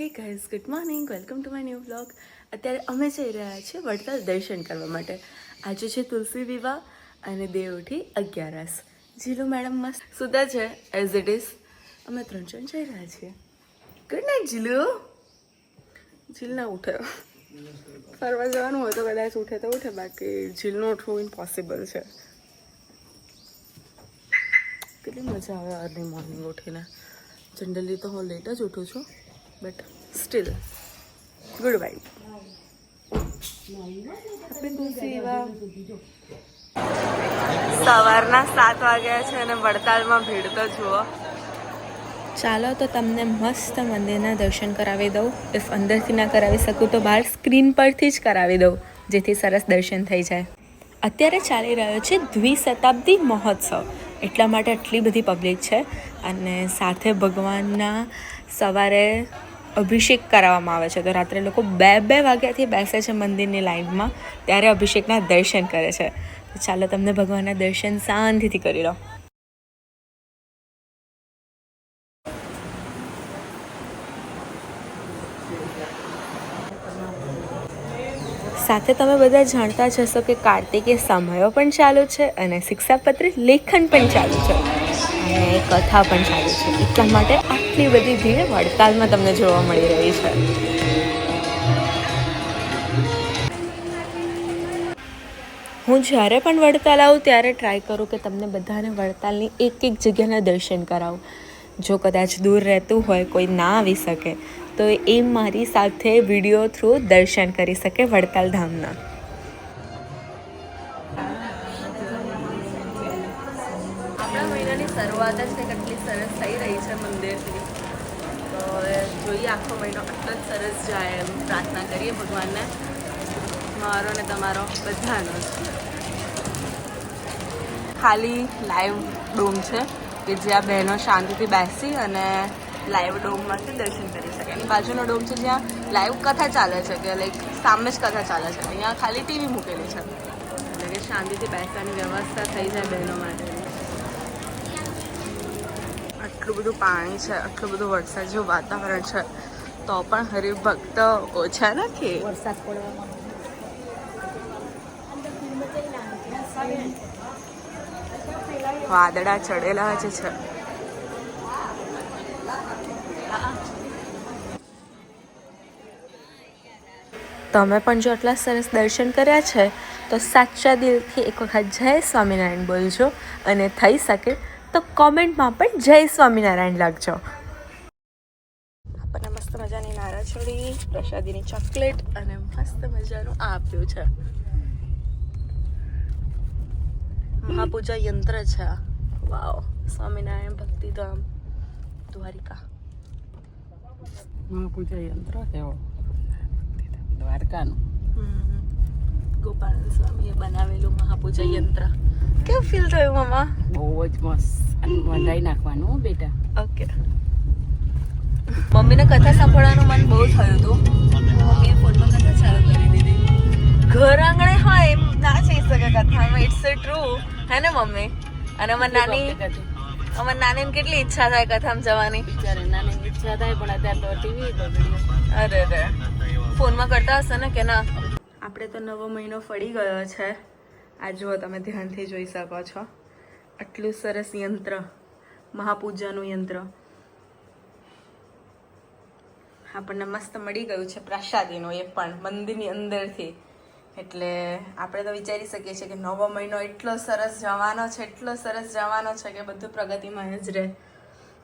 Hey guys good morning welcome to my new blog અત્યારે અમે જઈ રહ્યા છીએ વડતાલ દર્શન કરવા માટે. આજે છે તુલસી વિવાહ અને દેવઠી અગિયારસ. જીલુ મેડમ મસ્ત સુધા છે એઝ ઇટ ઇઝ અમે ત્રણ જણ જઈ રહ્યા છીએ. ગુડ નાઇટ જીલુ જીલ ના ઉઠે. ફરવા જવાનું હોય તો કદાચ ઉઠે તો ઉઠે, બાકી જીલનું ઉઠવું ઇમ્પોસિબલ છે. કેટલી મજા આવે અર્લી મોર્નિંગ ઉઠીને. જનરલી તો હું લેટ જ ઉઠું છું. બટ સ્ટીલ ગુડ વાઇબ સવારના સાત વાગ્યા છે અને વડતાલમાં ભીડ તો જુઓ. ચાલો તો તમને મસ્ત મંદિરના દર્શન કરાવી દઉં. ઇફ અંદરથી ના કરાવી શકું તો બહાર સ્ક્રીન પરથી જ કરાવી દઉં જેથી સરસ દર્શન થઈ જાય. અત્યારે ચાલી રહ્યો છે દ્વિશતાબ્દી મહોત્સવ. એટલા માટે આટલી બધી પબ્લિક છે. અને સાથે ભગવાનના સવારે અભિષેક કરાવવામાં આવે છે. તો રાત્રે લોકો બે બે વાગ્યાથી બેસે છે મંદિરની લાઈનમાં ત્યારે અભિષેકના દર્શન કરે છે. તો ચાલો તમને ભગવાનના દર્શન શાંતિથી કરી લો. સાથે તમે બધા જાણતા જ હશો કે કાર્તિકે સમયો પણ ચાલુ છે અને શિક્ષાપત્રી લેખન પણ ચાલુ છે. અને કથા પણ ચાલુ છે. એટલા માટે આટલી બધી ભીડ વડતાલમાં તમને જોવા મળી રહી છે. હું જ્યારે પણ વડતાલ આવું ત્યારે ટ્રાય કરું કે તમને બધાને વડતાલની એક એક જગ્યાના દર્શન કરાવું. જો કદાચ દૂર રહેતું હોય, કોઈ ના આવી શકે, તો એ મારી સાથે વીડિયો થ્રુ દર્શન કરી શકે વડતાલ ધામના. શરૂઆત જ કંઈક સરસ થઈ રહી છે મંદિરથી. તો હવે જોઈએ આખો મહિનો આટલો જ સરસ જાય એમ પ્રાર્થના કરીએ ભગવાનને. મારો ને તમારો બધાનો. ખાલી લાઈવ ડોમ છે કે જ્યાં બહેનો શાંતિથી બેસી અને લાઈવ ડોમમાંથી દર્શન કરી શકે. એની બાજુનો ડોમ છે જ્યાં લાઈવ કથા ચાલે છે કે લાઈક સામે જ કથા ચાલે છે. અહીંયા ખાલી ટીવી મૂકેલી છે. એટલે કે શાંતિથી બેસવાની વ્યવસ્થા થઈ જાય બહેનો માટે. આટલું બધું પાણી છે આટલું બધું વરસાદ જેવું વાતાવરણ છે તો પણ હરિભક્ત ઓછા નથી વરસાદ પડવામાં. વાદળા ચડેલા જ છે. તમે પણ જો આટલા સરસ દર્શન કર્યા છે તો સાચા દિલથી એક વખત જય સ્વામિનારાયણ બોલજો અને થઈ શકે તો કોમેન્ટમાં પણ જય સ્વામિનારાયણ લખજો આપણને મસ્ત મજાની નારાછોડી પ્રસાદીની ચોકલેટ અને મસ્ત મજાનું આ આપ્યું છે. મહાપૂજા યંત્ર છે વાવ સ્વામિનારાયણ ભક્તિધામ દ્વારિકા. મહાપૂજા યંત્ર કેવો દ્વારકાનું. હમ. ગોપાલ સ્વામીએ બનાવેલું મહાપૂજા યંત્ર. કેવું ફીલ થયું મામા? બહુ જ મસ્ત. અને વધાઈ નાખવાનું બેટા. ઓકે મમ્મીને કથા સાંભળવાનું મન બહુ થયું હતું. મમ્મીએ ફોનમાં કથા ચાલુ કરી દીધી. ઘર આંગણે હા એમ ના જઈ શકે કથામાં ઇટ્સ એ ટ્રુ હે ને મમ્મી? અને અમાર નાની અમાર નાનીને કેટલી ઈચ્છા થાય કથામાં જવાની? બિચારે નાની ઈચ્છા થાય પણ અત્યારે તો ટીવી અરે રે. ફોનમાં કરતા હશે ને કે ના? આપણે તો નવો મહિનો ફળી ગયો છે. આ જુઓ તમે ધ્યાનથી જોઈ શકો છો. આટલું સરસ યંત્ર, મહાપૂજાનું યંત્ર. આપણને મસ્ત મળી ગયું છે પ્રસાદીનું એ પણ, મંદિરની અંદરથી. એટલે આપણે તો વિચારી શકીએ છીએ કે નવો મહિનો એટલો સરસ જવાનો છે, એટલો સરસ જવાનો છે કે બધું પ્રગતિમાં જ રહે.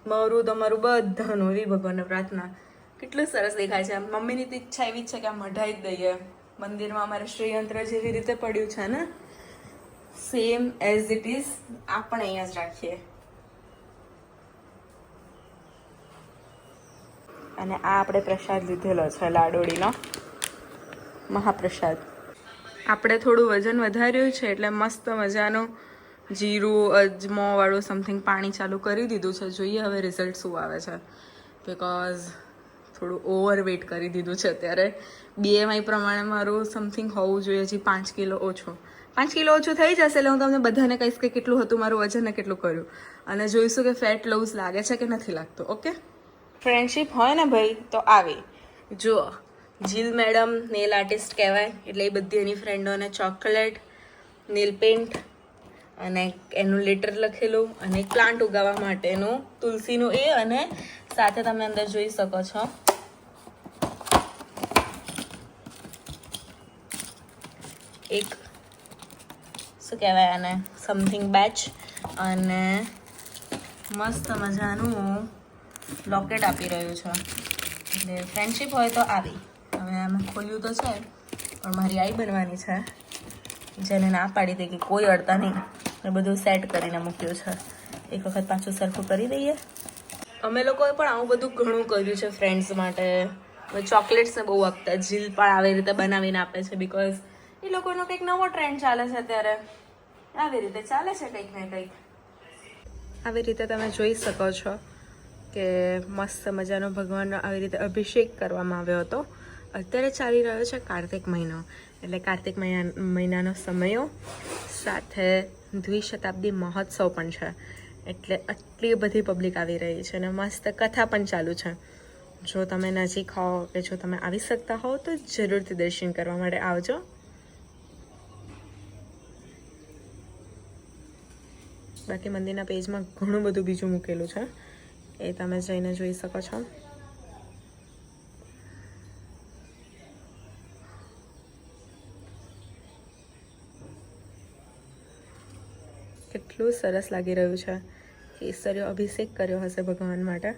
મારું, તમારું બધાનું એવી ભગવાનને પ્રાર્થના. કેટલું સરસ દેખાય છે. મમ્મીની તો ઈચ્છા એવી છે કે આ મઢાઈ જ દઈએ. મંદિરમાં અમારે શ્રીયંત્ર જેવી રીતે પડ્યું છે ને સેમ એઝ ઇટ ઇઝ આપણે અહીંયા જ રાખીએ. અને આ આપણે પ્રસાદ લીધેલો છે લાડોળીનો મહાપ્રસાદ. આપણે થોડું વજન વધાર્યું છે એટલે મસ્ત મજાનું જીરું, અજમો વાળું સમથિંગ પાણી ચાલુ કરી દીધું છે. જોઈએ હવે રિઝલ્ટ શું આવે છે. બિકોઝ થોડું ઓવર વેઇટ કરી દીધું છે અત્યારે. બીએમઆઈ પ્રમાણે મારું સમથિંગ હોવું જોઈએ, હજી પાંચ કિલો ઓછું. પાંચ કિલો ઓછું થઈ જશે એટલે હું તમને બધાને કહીશ કે કેટલું હતું મારું વજન કેટલું કર્યું. અને જોઈશું કે ફેટ લોસ લાગે છે કે નથી લાગતું, ઓકે? ફ્રેન્ડશિપ હોય ને ભાઈ, તો આવે. જુઓ, જીલ મેડમ નેલ આર્ટિસ્ટ કહેવાય, એટલે એ બધી એની ફ્રેન્ડોને ચોકલેટ નેલ પેન્ટ અને એનું લેટર લખેલું અને પ્લાન્ટ ઉગાવવા માટેનું તુલસીનું એ અને સાથે તમે અંદર જોઈ શકો છો. એક, શું કહેવાય આને? સમથિંગ બેચ અને મસ્ત મજાનું લોકેટ આપી રહ્યું છે. એટલે ફ્રેન્ડશીપ હોય તો આવી. હવે આમ ખોલ્યું તો છે, પણ મારી આઈ બનવાની છે. જેને ના પાડી દે કે કોઈ અડતા નહીં. મેં બધું સેટ કરીને મૂક્યું છે. એક વખત પાછું સરખું કરી દઈએ. અમે લોકોએ પણ આવું બધું ઘણું કર્યું છે ફ્રેન્ડ્સ માટે. ચોકલેટ્સને બહુ આપતા, જીલ પણ આવી રીતે બનાવીને આપે છે બિકોઝ એ લોકોનો કંઈક નવો ટ્રેન્ડ ચાલે છે અત્યારે. આવી રીતે ચાલે છે કંઈક ને કંઈક. આવી રીતે તમે જોઈ શકો છો કે મસ્ત મજાનો ભગવાનનો આવી રીતે અભિષેક કરવામાં આવ્યો હતો. અત્યારે ચાલી રહ્યો છે કાર્તિક મહિનો. એટલે કાર્તિક મહિના મહિનાનો સમયો. સાથે દ્વિશતાબ્દી મહોત્સવ પણ છે. એટલે આટલી બધી પબ્લિક આવી રહી છે અને મસ્ત કથા પણ ચાલુ છે. જો તમે નજીક હો કે જો તમે આવી શકતા હો તો જરૂરથી દર્શન કરવા માટે આવજો. બાકી મંદિરના પેજમાં ઘણું બધું બીજું મૂકેલું છે. એ તમે જઈને જોઈ શકો છો. કેટલું સરસ લાગી રહ્યું છે. કેસરીઓ અભિષેક કર્યો હશે ભગવાન માટે.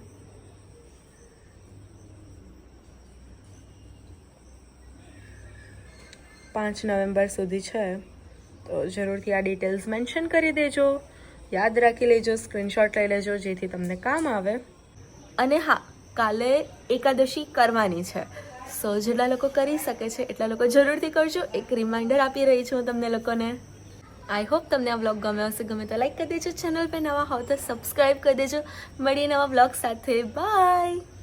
પાંચ નવેમ્બર સુધી છે. તો જરૂરથી આ ડિટેલ્સ મેન્શન કરી દેજો. યાદ રાખી લેજો સ્ક્રીનશોટ લઈ લેજો, જેથી તમને કામ આવે. અને હા, કાલે એકાદશી કરવાની છે. સો જેટલા લોકો કરી શકે છે, એટલા લોકો જરૂરથી કરજો. એક રિમાઇન્ડર આપી રહી છું તમને લોકોને. આઈ હોપ તમને આ વ્લોગ ગમ્યો હશે. ગમે તો લાઈક કરી દેજો. ચેનલ પર નવા હોવ તો સબસ્ક્રાઈબ કરી દેજો. મળીએ નવા વ્લોગ સાથે. બાય